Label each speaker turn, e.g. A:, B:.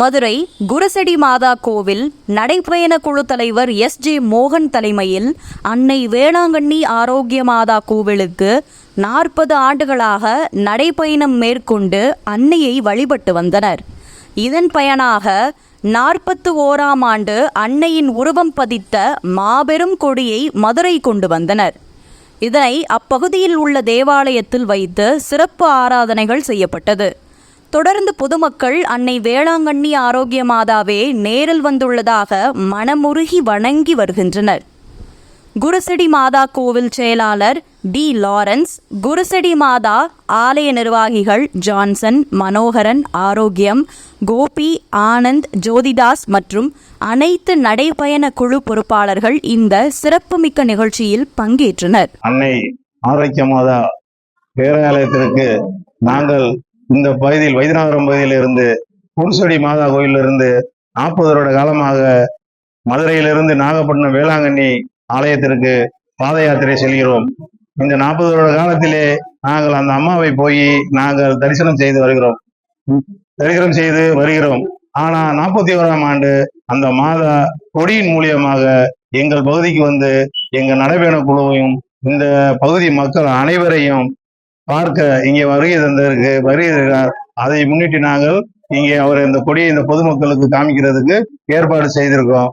A: மதுரை குருசடி மாதா கோவில் நடைப்பயண குழு தலைவர் எஸ் ஜே மோகன் தலைமையில் அன்னை வேளாங்கண்ணி ஆரோக்கிய மாதா கோவிலுக்கு நாற்பது ஆண்டுகளாக நடைப்பயணம் மேற்கொண்டு அன்னையை வழிபட்டு வந்தனர். இதன் பயனாக நாற்பத்து ஓராம் ஆண்டு அன்னையின் உருவம் பதித்த மாபெரும் கொடியை மதுரை கொண்டு வந்தனர். இதனை அப்பகுதியில் உள்ள தேவாலயத்தில் வைத்து சிறப்பு ஆராதனைகள் செய்யப்பட்டது. தொடர்ந்து பொதுமக்கள் அன்னை வேளாங்கண்ணி ஆரோக்கிய மாதாவே நேரில் வந்துள்ளதாக மனமுருகி வணங்கி வருகின்றனர். குருசடி மாதா கோவில் செயலாளர் டி லாரன்ஸ் குருசடி மாதா ஆலய நிர்வாகிகள் ஜான்சன் மனோகரன் ஆரோக்கியம் கோபி ஆனந்த் ஜோதிதாஸ் மற்றும் அனைத்து நடைபயண குழு பொறுப்பாளர்கள் இந்த சிறப்புமிக்க நிகழ்ச்சியில் பங்கேற்றனர்.
B: அன்னை ஆரோக்கிய மாதா பேராலயத்திற்கு நாங்கள் இந்த பகுதியில் வைத்தியநாதபுரம் பகுதியிலிருந்து குருசடி மாதா கோயிலிருந்து நாற்பது வருட காலமாக மதுரையிலிருந்து நாகப்பட்டினம் வேளாங்கண்ணி ஆலயத்திற்கு பாத யாத்திரை செல்கிறோம். இந்த நாற்பது வருட காலத்திலே நாங்கள் அந்த அம்மாவை போய் நாங்கள் தரிசனம் செய்து வருகிறோம். தரிசனம் செய்து வருகிறோம். ஆனா நாற்பத்தி ஓராம் ஆண்டு அந்த மாதா கொடியின் மூலியமாக எங்கள் பகுதிக்கு வந்து எங்கள் நடைபயண குழுவையும் இந்த பகுதி மக்கள் அனைவரையும் பார்க்க இங்கே வருகை தந்திருக்கு வருகை தருகிறார் அதை முன்னிட்டு நாங்கள் இங்கே அவர் இந்த கொடியை இந்த பொதுமக்களுக்கு காமிக்கிறதுக்கு ஏற்பாடு செய்திருக்கோம்